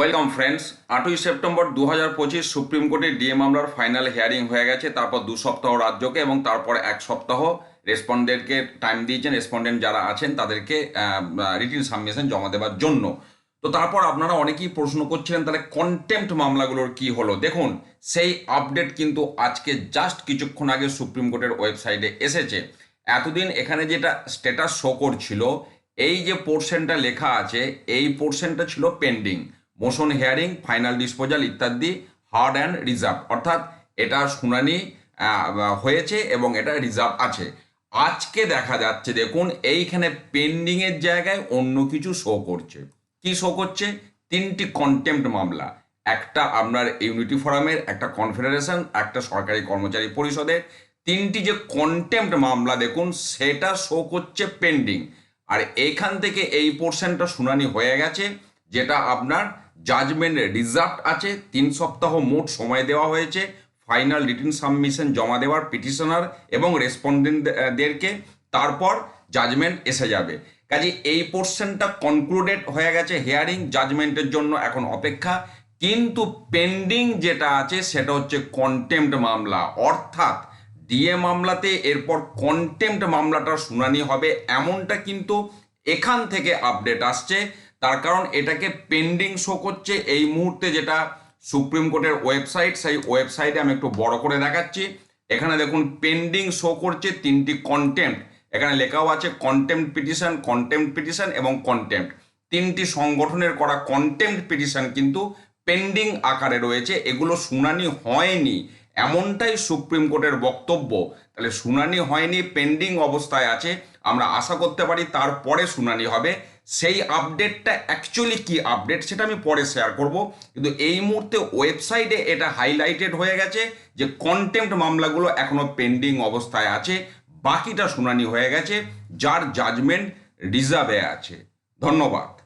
Welcome friends আটই September দু হাজার পঁচিশ সুপ্রিম কোর্টে ডিএ মামলার ফাইনাল হিয়ারিং হয়ে গেছে, তারপর দু সপ্তাহ রাজ্যকে এবং তারপর এক সপ্তাহ রেসপন্ডেন্টকে টাইম দিয়েছেন রেসপন্ডেন্ট যারা আছেন তাদেরকে রিটিন সাবমিশন জমা দেওয়ার জন্য। তো তারপর আপনারা অনেকেই প্রশ্ন করছিলেন, তাহলে কন্টেম্পট মামলাগুলোর কি হলো? দেখুন, সেই আপডেট কিন্তু আজকে জাস্ট কিছুক্ষণ আগে সুপ্রিম কোর্টের ওয়েবসাইটে এসেছে। এতদিন এখানে যেটা স্ট্যাটাস শো করছিল, এই যে পোর্শনটা লেখা আছে, এই পোর্শনটা ছিল pending motion hearing, final disposal ইত্যাদি হার্ড অ্যান্ড রিজার্ভ। অর্থাৎ এটা শুনানি হয়েছে এবং এটা রিজার্ভ আছে। আজকে দেখা যাচ্ছে, দেখুন, এইখানে পেন্ডিংয়ের জায়গায় অন্য কিছু শো করছে। কি শো করছে? তিনটি কন্টেম্পট মামলা। একটা আপনার ইউনিটি ফোরামের একটা কনফেডারেশন একটা সরকারি কর্মচারী পরিষদের। তিনটি যে কন্টেম্পট মামলা, দেখুন, সেটা শো করছে পেন্ডিং আর এইখান থেকে এই পোর্শনটা শুনানি হয়ে গেছে, যেটা আপনার জাজমেন্ট রিজার্ভ আছে, তিন সপ্তাহ মোট সময় দেওয়া হয়েছে ফাইনাল রিটিন সাবমিশন জমা দেওয়ার পিটিশনার এবং রেসপন্ডেন্টদেরকে তারপর জাজমেন্ট এসে যাবে। কাজে এই পোর্শনটা কনক্লুডেড হয়ে গেছে হেয়ারিং জাজমেন্টের জন্য এখন অপেক্ষা। কিন্তু পেন্ডিং যেটা আছে, সেটা হচ্ছে কন্টেম্পট মামলা। অর্থাৎ ডিএ মামলাতে এরপর কন্টেম্পট মামলাটার শুনানি হবে, এমনটা কিন্তু এখান থেকে আপডেট আসছে। তার কারণ এটাকে পেন্ডিং শো করছে এই মুহূর্তে যেটা সুপ্রিম কোর্টের ওয়েবসাইট সেই ওয়েবসাইটে আমি একটু বড় করে দেখাচ্ছি। এখানে দেখুন পেন্ডিং শো করছে তিনটি কন্টেম্পট এখানে লেখাও আছে কন্টেম্প পিটিশন কন্টেম্প পিটিশন এবং কন্টেম্পট তিনটি সংগঠনের করা কন্টেম্পট পিটিশন কিন্তু পেন্ডিং আকারে রয়েছে। এগুলো শুনানি হয়নি। এমনটাই সুপ্রিম কোর্টের বক্তব্য। তাহলে শুনানি হয়নি পেন্ডিং অবস্থায় আছে। আমরা আশা করতে পারি তারপরে শুনানি হবে। সেই আপডেটটা অ্যাকচুয়ালি কি আপডেট সেটা আমি পরে শেয়ার করব। কিন্তু এই মুহূর্তে ওয়েবসাইটে এটা হাইলাইটেড হয়ে গেছে যে কন্টেম্পট মামলাগুলো এখনও পেন্ডিং অবস্থায় আছে। বাকিটা শুনানি হয়ে গেছে, যার জাজমেন্ট রিজার্ভে আছে। ধন্যবাদ।